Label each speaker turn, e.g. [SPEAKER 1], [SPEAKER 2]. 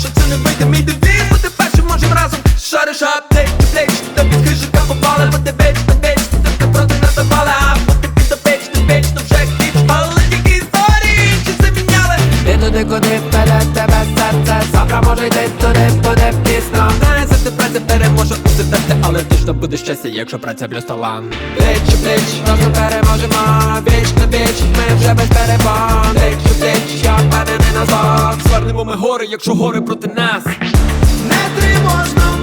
[SPEAKER 1] що це не вийде. Мій девіз Бути першим можем разом. Шариш аптеч, плеч, та під хижика попали Бо ти веч, та веч, ти ти проти нас запали А опеч, ти веч, то вже хліч Але тільки історії, чи це міняли
[SPEAKER 2] Ти туди, куди веде тебе серце? Завтра може йти туди, буде пізно.
[SPEAKER 1] Знає, за те праця переможе усе дати Але точно буде щастя, якщо праця плюс талант
[SPEAKER 2] Пліч у пліч,
[SPEAKER 1] якщо гори проти нас.
[SPEAKER 3] Не тривожно